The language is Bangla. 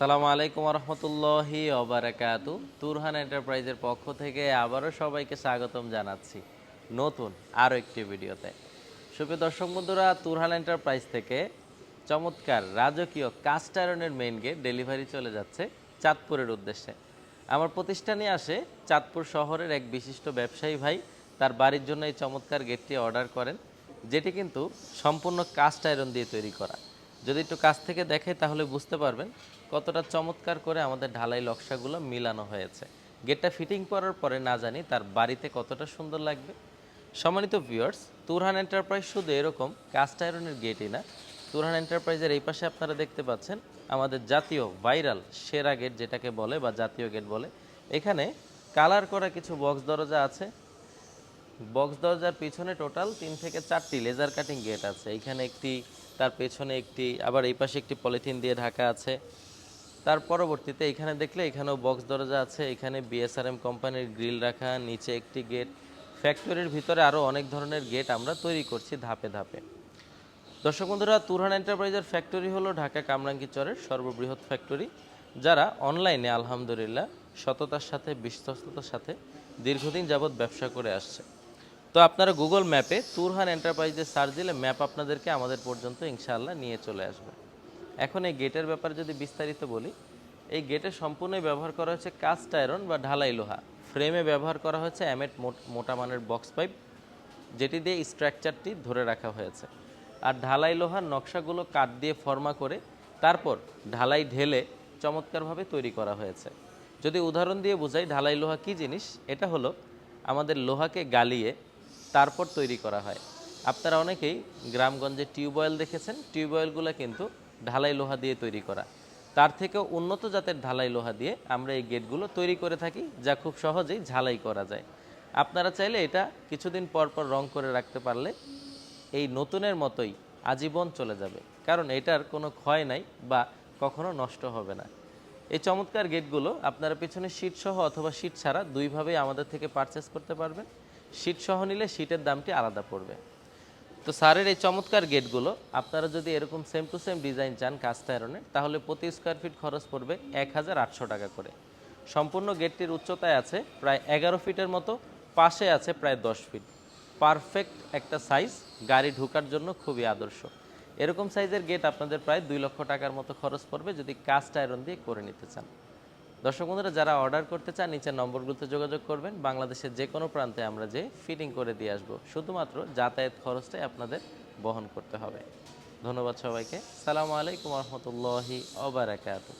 আসসালামু আলাইকুম রহমতুল্লাহি অবরাকাতু তুরহান এন্টারপ্রাইজের পক্ষ থেকে আবারও সবাইকে স্বাগতম জানাচ্ছি নতুন আরও একটি ভিডিওতে। সুপ্রিয় দর্শক বন্ধুরা, তুরহান এন্টারপ্রাইজ থেকে চমৎকার রাজকীয় কাস্ট আয়রনের মেইন গেট ডেলিভারি চলে যাচ্ছে চাঁদপুরের উদ্দেশ্যে। আমার প্রতিষ্ঠানে আসে চাঁদপুর শহরের এক বিশিষ্ট ব্যবসায়ী ভাই। তার বাড়ির জন্য এই চমৎকার গেটটি অর্ডার করেন, যেটি কিন্তু সম্পূর্ণ কাস্ট আয়রন দিয়ে তৈরি করা। যদি একটু কাছ থেকে দেখে তাহলে বুঝতে পারবেন কতটা চমৎকার করে আমাদের ঢালাই নকশাগুলো মিলানো হয়েছে। গেটটা ফিটিং করার পরে না জানি তার বাড়িতে কতটা সুন্দর লাগবে। সম্মানিত ভিউয়ার্স, তুরহান এন্টারপ্রাইজ শুধু এরকম কাস্ট আয়রনের গেটই না। তুরহান এন্টারপ্রাইজের এই পাশে আপনারা দেখতে পাচ্ছেন আমাদের জাতীয় ভাইরাল সেরা গেট যেটাকে বলে বা জাতীয় গেট বলে। এখানে কালার করা কিছু বক্স দরজা আছে। বক্স দরজার পিছনে টোটাল তিন থেকে চারটি লেজার কাটিং গেট আছে। এখানে একটি, তার পেছনে একটি, আবার এই পাশে একটি পলিথিন দিয়ে ঢাকা আছে। তার পরবর্তীতে এখানে দেখলে এখানেও বক্স দরজা আছে। এখানে বিএসআরএম কোম্পানির গ্রিল রাখা, নিচে একটি গেট। ফ্যাক্টরির ভিতরে আরও অনেক ধরনের গেট আমরা তৈরি করছি ধাপে ধাপে। দর্শক বন্ধুরা, তুরহান এন্টারপ্রাইজের ফ্যাক্টরি হলো ঢাকা কামরাঙ্গি চরের সর্ববৃহৎ ফ্যাক্টরি, যারা অনলাইনে আলহামদুলিল্লাহ সততার সাথে, বিশ্বস্ততার সাথে দীর্ঘদিন যাবৎ ব্যবসা করে আসছে। তো আপনারা গুগল ম্যাপে তুরহান এন্টারপ্রাইজে সার্চ দিলে ম্যাপ আপনাদেরকে আমাদের পর্যন্ত ইনশাআল্লাহ নিয়ে চলে আসবে। এখন এই গেটের ব্যাপারে যদি বিস্তারিত বলি, এই গেটে সম্পূর্ণই ব্যবহার করা হয়েছে কাস্ট আয়রন বা ঢালাই লোহা। ফ্রেমে ব্যবহার করা হয়েছে অ্যামেট মোটা মানের বক্স পাইপ যেটি দিয়ে স্ট্রাকচারটি ধরে রাখা হয়েছে। আর ঢালাই লোহার নকশাগুলো কাঠ দিয়ে ফর্মা করে তারপর ঢালাই ঢেলে চমৎকারভাবে তৈরি করা হয়েছে। যদি উদাহরণ দিয়ে বোঝাই ঢালাই লোহা কি জিনিস, এটা হলো আমাদের লোহাকে গালিয়ে তারপর তৈরি করা হয়। আপনারা অনেকেই গ্রামগঞ্জে টিউবওয়েল দেখেছেন। টিউবওয়েলগুলো কিন্তু ঢালাই লোহা দিয়ে তৈরি করা। তার থেকেও উন্নত জাতের ঢালাই লোহা দিয়ে আমরা এই গেটগুলো তৈরি করে থাকি, যা খুব সহজেই ঝালাই করা যায়। আপনারা চাইলে এটা কিছুদিন পর পর রং করে রাখতে পারলে এই নতুনের মতোই আজীবন চলে যাবে। কারণ এটার কোনো ক্ষয় নাই বা কখনো নষ্ট হবে না। এই চমৎকার গেটগুলো আপনারা পিছনে শীট সহ অথবা শীট ছাড়া দুইভাবেই আমাদের থেকে পারচেস করতে পারবেন। শীট সহ নিলে শীটের দামটি আলাদা পড়বে। তো স্যারের এই চমৎকার গেটগুলো, আপনারা যদি এরকম সেম টু সেম ডিজাইন চান কাস্ট আয়রনের তাহলে প্রতি স্কোয়ার ফিট খরচ পড়বে এক হাজার আটশো টাকা করে। সম্পূর্ণ গেটটির উচ্চতায় আছে প্রায় এগারো ফিটের মতো, পাশে আছে প্রায় দশ ফিট। পারফেক্ট একটা সাইজ গাড়ি ঢোকার জন্য খুবই আদর্শ। এরকম সাইজের গেট আপনাদের প্রায় দুই লক্ষ টাকার মতো খরচ পড়বে যদি কাস্ট আয়রন দিয়ে করে নিতে চান। দর্শক বন্ধুরা, যারা অর্ডার করতে চান, নিচের নম্বরগুলোতে যোগাযোগ করবেন। বাংলাদেশের যে কোনো প্রান্তে আমরা যে ফিটিং করে দিয়ে আসব, শুধুমাত্র যাতায়াত খরচটাই আপনাদের বহন করতে হবে। ধন্যবাদ সবাইকে। সালামু আলাইকুম রহমতুল্লাহি অবরাকাতু